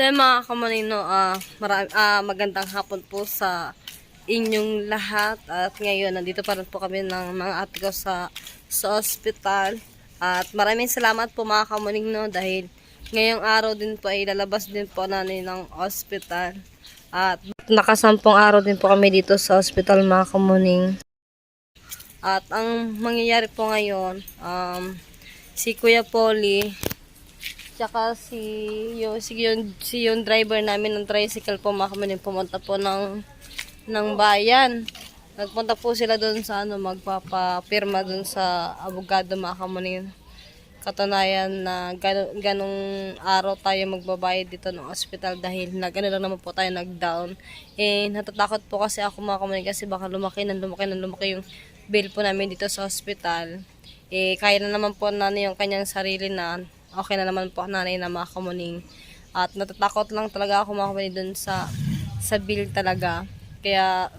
Then mga kamanino, ah mara- ah, magandang hapon po sa inyong lahat. At ngayon, nandito pa rin po kami ng mga ate ko sa, sa hospital. At maraming salamat po mga kamanino dahil ngayong araw din po ay lalabas din po namin ng hospital. At nakasampung araw din po kami dito sa hospital mga kamuning. At ang mangyayari po ngayon, um, si Kuya Polly, tsaka si yung, si yung, si yung driver namin ng tricycle po mga kamuning pumunta po ng, ng bayan. Nagpunta po sila doon sa ano, magpapapirma doon sa abogado mga kamuning. Katunayan na gano, ganong araw tayo magbabayad dito ng hospital dahil na gano'n lang naman po tayo nag-down. Eh, natatakot po kasi ako mga kamuning kasi baka lumaki ng lumaki ng lumaki yung bill po namin dito sa hospital. Eh, kaya na naman po nanay yung kanyang sarili na okay na naman po nanay na mga kamuning. At natatakot lang talaga ako mga kamuning dun sa, sa bill talaga. Kaya,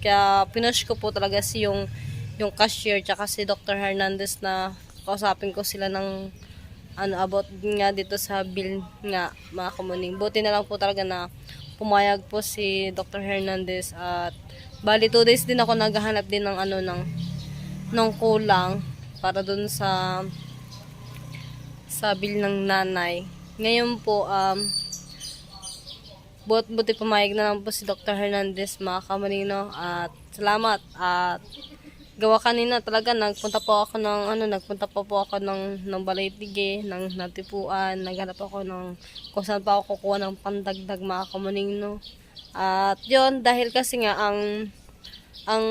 kaya pinush ko po talaga si yung, yung cashier tsaka si Dr. Hernandez na kausapin ko sila ng ano about nga dito sa bill nga mga kamuning. Buti na lang po talaga na pumayag po si Dr. Hernandez at bali 2 days din ako naghahanap din ng ano ng ng kulang para dun sa sa bill ng nanay. Ngayon po um but buti pumayag na lang po si Dr. Hernandez mga kamanino at salamat at gawa kanina talaga nagpunta po ako ng ano nagpunta po po ako ng ng Balaytige ng Natipuan naghanap ako ng kung saan pa ako kukuha ng pandagdag mga kamanino at yon dahil kasi nga ang ang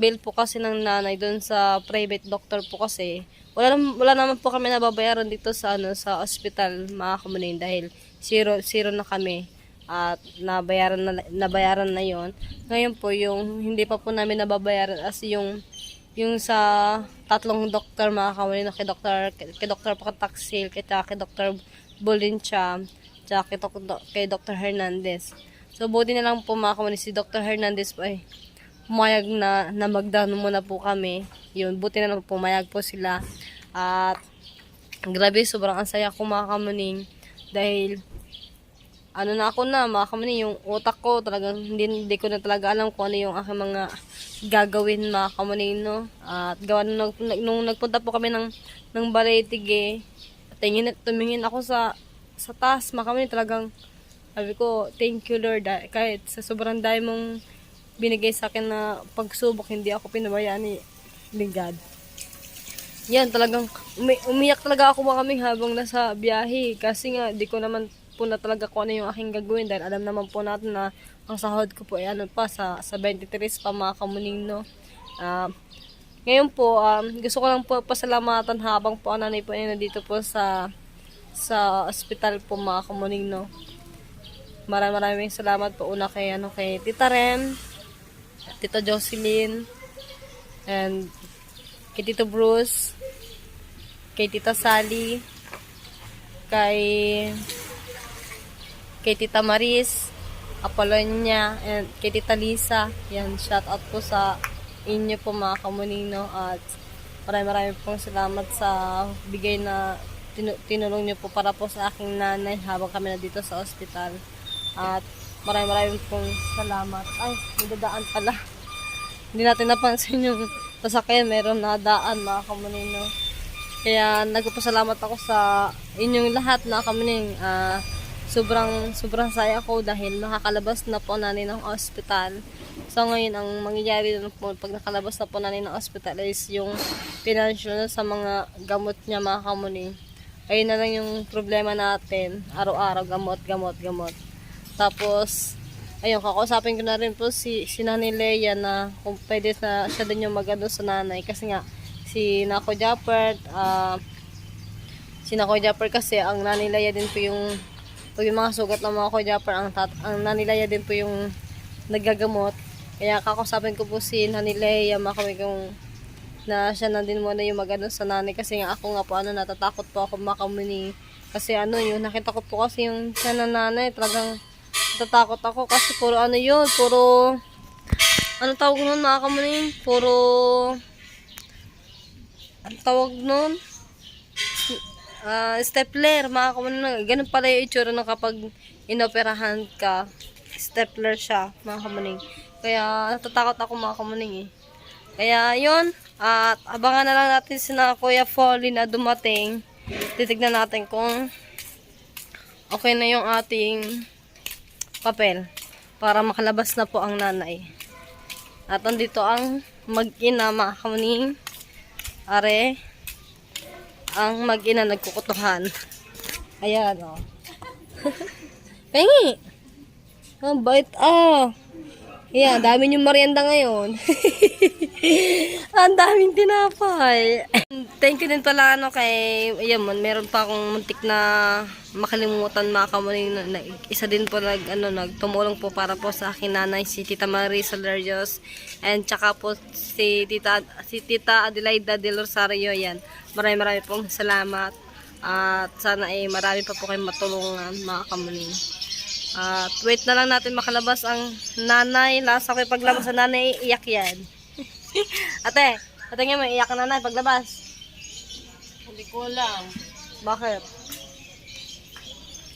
bill po kasi ng nanay doon sa private doctor po kasi wala wala naman po kami nababayaran dito sa ano sa hospital mga kamunin dahil zero zero na kami at nabayaran na nabayaran na yon ngayon po yung hindi pa po namin nababayaran as yung yung sa tatlong doktor mga kamunin kay doktor kay doktor Pakataksil kay kay doktor Bolincha kay, kay doktor Hernandez. So buti na lang po mga kamunin si doktor Hernandez po ay pumayag na, na magdano muna po kami. Yun, buti na lang pumayag po sila. At grabe, sobrang ang saya ko mga. Dahil ano na ako na, mga yung utak ko talagang hindi, hindi ko na talaga alam kung ano yung aking mga gagawin mga no? At gawa nung, nung, nagpunta po kami ng, ng Baletige, tingin, tumingin ako sa sa taas, mga kamuning, talagang sabi ko, thank you Lord, ah, kahit sa sobrang dami mong binigay sa akin na pagsubok, hindi ako pinabayaan ni, ni God. Yan, talagang umi- umiyak talaga ako mga kaming habang nasa biyahe. Kasi nga, di ko naman po na talaga kung ano yung aking gagawin dahil alam naman po natin na ang sahod ko po ay ano pa, sa, sa 23 pa mga kamuning, no. Ah, ngayon po, um, gusto ko lang po pasalamatan habang po ang nanay po ay nandito po sa sa ospital po mga kamuning, no. Maraming maraming salamat po una kay ano kay Tita Ren, Tito Jocelyn, and kay Tito Bruce, kay Tita Sally, kay kay Tita Maris, Apolonia, and kay Tita Lisa. Yan, shout out po sa inyo po mga kamunino at maraming maraming pong salamat sa bigay na tinu- tinulong niyo po para po sa aking nanay habang kami na dito sa ospital. At maraming maraming pong salamat. Ay, may dadaan pala. Hindi natin napansin yung sasakyan, meron na daan mga kamunino. Kaya nagpapasalamat ako sa inyong lahat na kamuning. Ah, sobrang sobrang saya ko dahil nakakalabas na po nanin ng ospital. So ngayon ang mangyayari na po pag nakalabas na po nanin ng ospital is yung financial na sa mga gamot niya mga kamuning. Ayun na lang yung problema natin. Araw-araw gamot, gamot, gamot. Tapos ayun, kakausapin ko na rin po si, si Nanay Leia na kung pwede na siya din yung magano sa nanay. Kasi nga, si Nako Japert, ah, si Nako Japert kasi, ang Nanay Leia din po yung, pag yung mga sugat ng mga Nako Japert, ang, tat, ang Nanay Leia din po yung nagagamot. Kaya kakausapin ko po si Nanay Leia, makawin kong na siya na din muna yung magano sa nanay kasi nga ako nga po ano natatakot po ako makamuni kasi ano yun nakita ko po kasi yung siya na nanay talagang natatakot ako kasi puro ano yun puro ano tawag nun mga kamuning puro ano tawag nun ah, stapler, mga kamuning. Ganun pala yung itsura ng kapag inoperahan ka. Stapler siya, mga kamuning. Kaya natatakot ako mga kamuning eh. Kaya yun, at abangan na lang natin si na Kuya Folly na dumating. Titignan natin kung okay na yung ating papel para makalabas na po ang nanay. At andito ang mag-ina mga kamuning. Are, ang mag-ina nagkukutuhan. Ayan, o. Oh. Pengi! Ang bait, ah. Ayan, dami yung merienda ngayon. ang daming tinapay. Thank you din pala ano kay, ayan man, meron pa akong muntik na makalimutan mga kamuning na, na, isa din po nag, ano, nagtumulong po para po sa akin nanay si Tita Marisa Larios and tsaka po si Tita, si Tita Adelaida de Rosario yan. Maraming maraming pong salamat at sana ay marami pa po kayong matulungan mga kamuning. At wait na lang natin makalabas ang nanay. Last ako yung paglabas sa nanay, iyak yan. ate, ate nga may iyak ka nanay paglabas. Hindi ko alam. Bakit?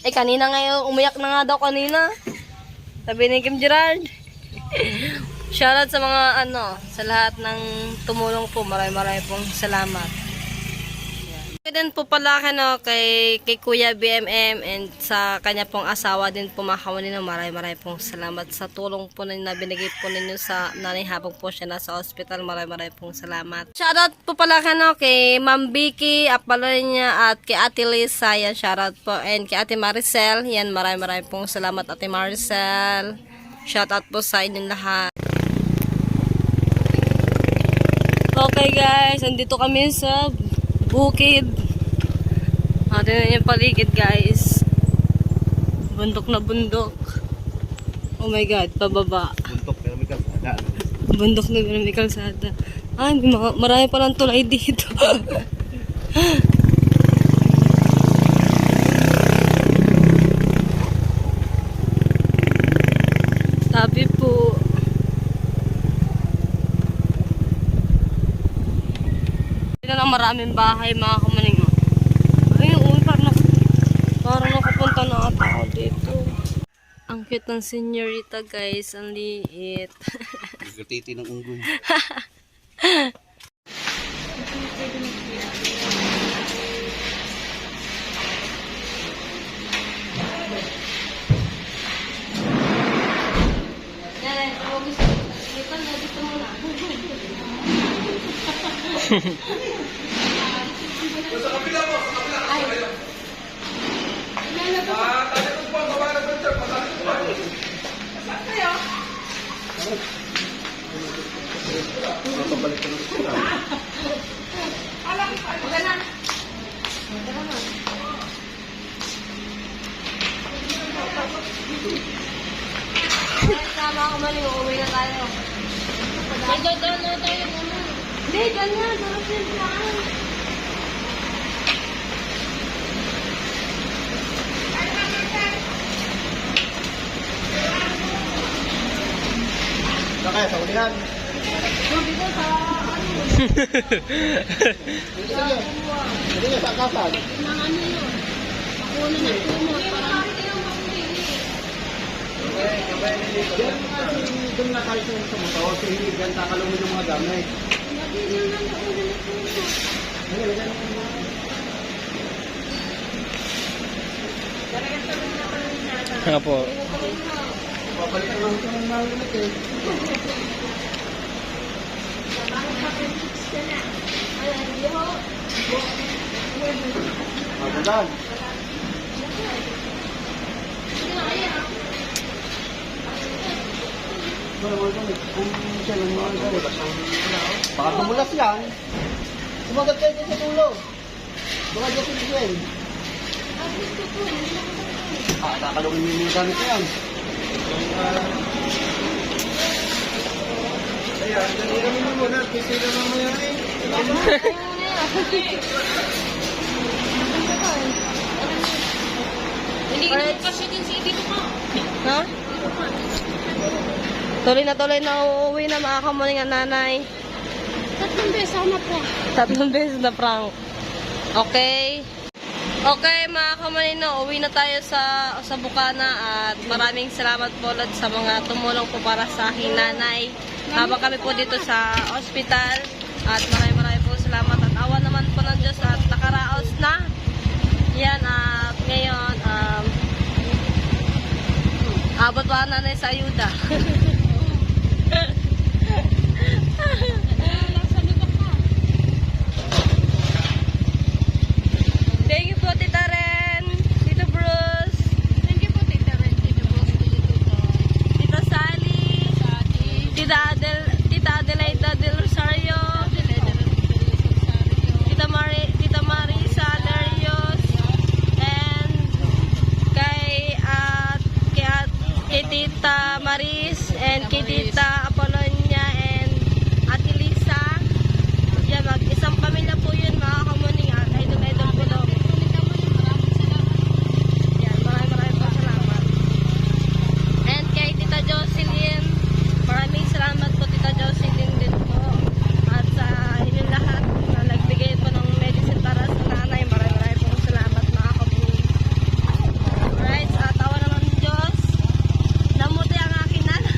Eh, kanina ngayon, umiyak na nga daw kanina. Sabi ni Kim Gerard. Shoutout sa mga ano, sa lahat ng tumulong po. Maraming maraming pong salamat. Din po pala ano, kay, kay Kuya BMM and sa kanya pong asawa din po mga kawanin ng maraming maraming pong salamat sa tulong po na binigay po ninyo sa nanay habang po siya nasa hospital. Maraming maraming pong salamat. Shoutout po pala ano, kay Ma'am Vicky Apalonya at kay Ate Lisa. Yan, shoutout po. And kay Ate Maricel. Yan, maraming maraming pong salamat Ate Maricel. Shoutout po sa inyong lahat. Okay guys, andito kami sa bukid. Ah, tingnan yung paligid guys. Bundok na bundok. Oh my god, pababa. Buntok pero may kalsada. Bundok na may kalsada. Mga, marami palang tulay dito. Tabi po. Dito na maraming bahay mga kamaning. Ay, uy, parang, nak- parang nakapunta na ata ako dito. Ang cute ng senyorita guys, ang liit. Nagkatiti ng unggoy. Yan, kung gusto, dito na, dito muna. Tama ako man, uuwi na tayo. Magdadaan na tayo. Hindi, ganyan, sarap yun lang. Saka sa ulihan. Dito sa, Hindi niya sa kasan. Nang ano yun? Ako na nagtumot. Doon na tayo sa motor. Sa hilig yan, takalong mo yung mga gamit. hindi na lang ako na nagtumot. Nga po. Papalitan lang ito ng mga gamit eh. Magalan. Baka tumulas yan. Sumagat kayo din sa tulog. Baka dyan sa bigyan. Ah, kakalungin mo yung gamit yan. Ayan, kami mo muna. Kasi na mamaya eh. Hindi ko kasi din si dito ka. ha? Tuloy na tuloy na uuwi na mga kamuning ang nanay. Tatlong beses ako na po. Tatlong beses na prank. Okay. Okay, mga kamanino, uwi na tayo sa sa Bukana at maraming salamat po ulit sa mga tumulong po para sa aking nanay. Habang kami po dito sa ospital at maraming maraming po salamat at awa naman po ng Diyos at nakaraos na. Yan at ngayon, um, abot pa nanay sa ayuda. Thank you po, Tita Ren. Tito Bruce. Thank you po, Tita Ren. Tita Rose, Tita Tutoy. Tita Sally. Sati. Tita Adel, Tita Adelaida del Rosario. Adelaide Rosario. Tita Mari, Tita Marisa Darius. And kay at kay, at, kay Tita Maris and kay Tita Apolonia and Ate Lisa. Yan, mag isang pamilya po yun mga kamuning at idol idol po daw. Yan, maraming maraming po salamat. And kay Tita Jocelyn, maraming salamat po Tita Jocelyn din po. At sa inyo lahat na nagbigay po ng medicine para sa nanay, maraming maraming po salamat mga kabuhi. Alright, sa tawa naman ng Diyos, namuti ang aking nanay.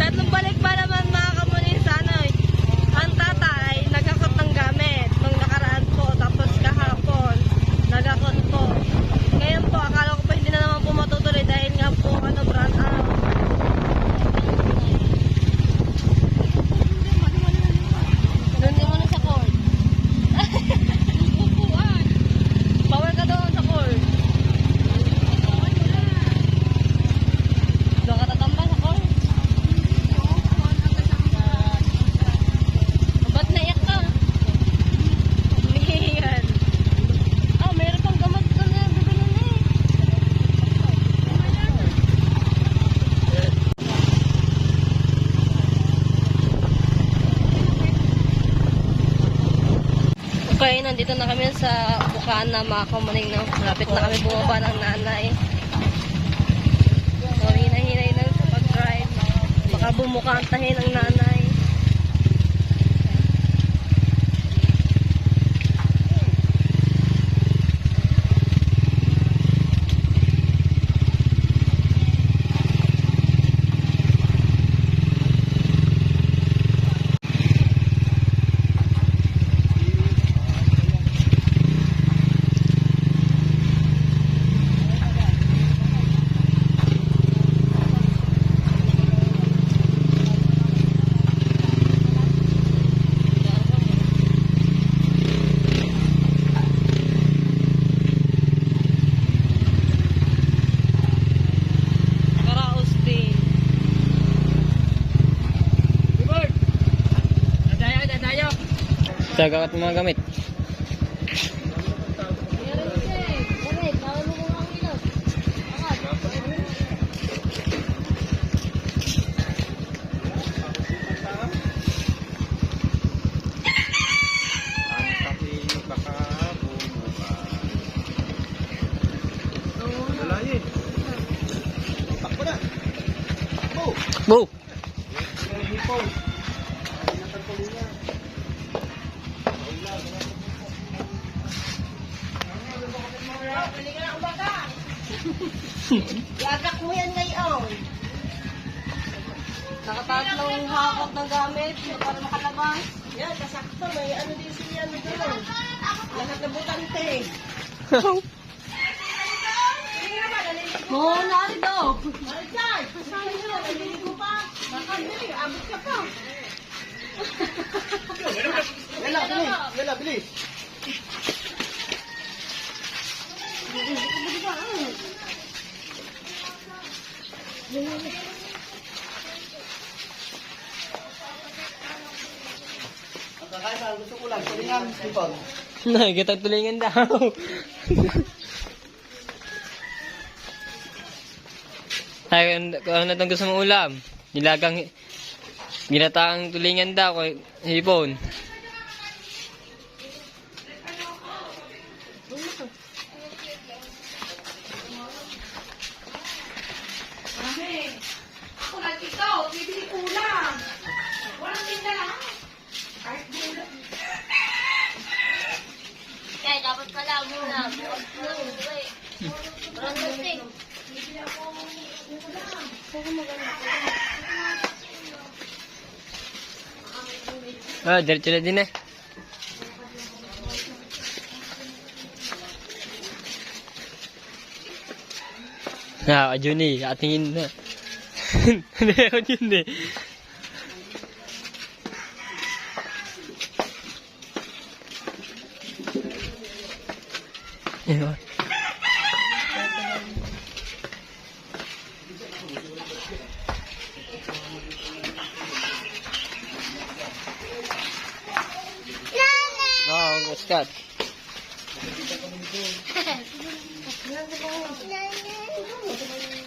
Tatlong balik pa naman mga kamunin sa ano, eh. ang tatay nagakot ng gamit nung nakaraan po, tapos kahapon nagakot po. Ngayon po, akala ko pa hindi na naman po matutuloy dahil nga po ano, brand out. Doon din mo na sa court. Bawal ka doon sa court. Doon ka tatamba sa court. Ba't naiyak ka? Umihiyan. Ah, mayroon pang gamot doon na bibili na eh. Okay, nandito na kami sa Bukana, mga kamaning na malapit na kami bumaba ng nanay. So, hinay-hinay lang sa pag-drive. Baka bumukantahin ang nanay. Karaos din. Tagakat mga gamit. Takbo na. Oh, Bo! hipon. Lagak mo yan ngayon. Nakatatlong hakot ng gamit para makalabas. Yan, kasakto. May ano din siya ano doon. Lahat na butante. Oo, nari daw. Marichay, pasahin nyo. Naliligo pa. Nakabili, abot ka pa. Yala, bilis. Yala, bilis. Gusto ko lang. Tulingan, hipon. Nakikita tulingan daw. Ay, ano ano itong gusto mong ulam? Nilagang, ginataang tulingan daw, hipon. dapat pala muna. Branding. Ah, diretso na din eh. Ah, Juni, atingin na. Hindi ako yun eh.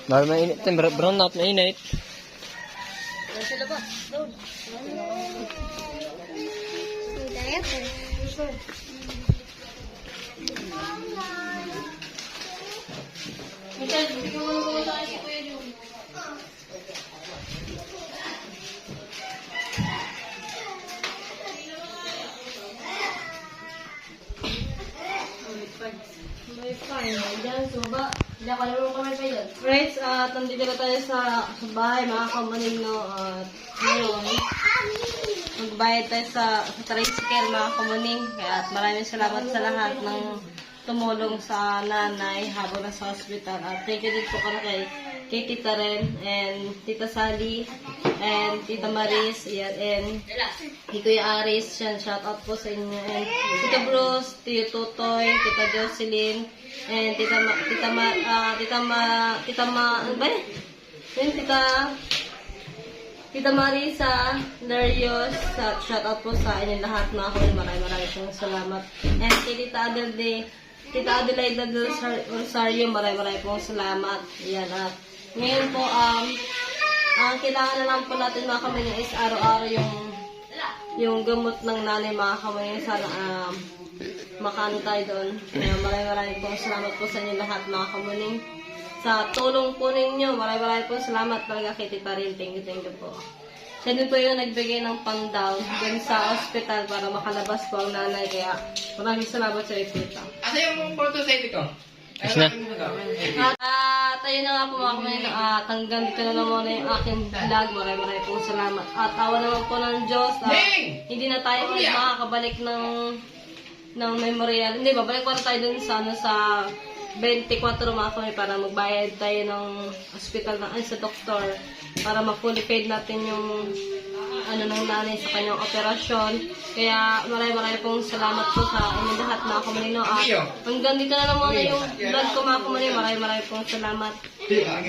Baru mainit, tem brown out mainit. May fine. Diyan, suba. Hindi ako naman kami pa yun. Friends, at nandito na tayo sa, sa bahay, mga kamanino. At ngayon, magbayad tayo sa, sa tricycle, mga kamaning. Kaya at maraming salamat sa lahat ng tumulong sa nanay habang nasa hospital. At thank you din po kay, Tita Ren and Tita Sally and Tita Maris yan, and kay Kuya Aris. Yan, shout out po sa inyo. And Tita Bruce, Tito Tutoy, Tita Jocelyn, and Tita Ma, Tita Ma, ah, Tita Ma, Tita Ma, ano ba? Yun, Tita, Tita Marisa, Darius, sa- shout out po sa inyo lahat mga ako. Maraming maraming pong salamat. And kay Tita Adelde, Tita Adelaida del Sar- Rosario, maraming maraming pong salamat. Yan at ngayon po, um, ang kailangan na lang po natin mga kamayin is araw-araw yung yung gamot ng nanay mga kamayin. Sana um, makaano tayo doon. Kaya maraming maraming pong salamat po sa inyo lahat mga kamayin. Sa tulong po ninyo, maraming maraming po salamat talaga kay Tita Rin. Thank you, thank you po. Siya din po yung nagbigay ng pang-down dun sa hospital para makalabas po ang nanay. Kaya maraming salamat sa Tita. Asa yung photo sa ko? Ayos na. At uh, tayo na nga po mga kumain. At hanggang dito na lang muna yung aking vlog. Maraming maraming po salamat. At awa naman po ng Diyos. ah, hindi na tayo ulit makakabalik ng ng memorial. Hindi, babalik pa tayo dun sa, ano, sa 24 mga kumain para magbayad tayo ng hospital na, ay, sa doktor para ma-fully paid natin yung ano ng nanay sa kanyang operasyon. Kaya maraming maraming pong salamat po sa inyong lahat mga kumanino. At hanggang dito na lang muna yung vlog ko mga kumanino. Maraming maraming pong salamat.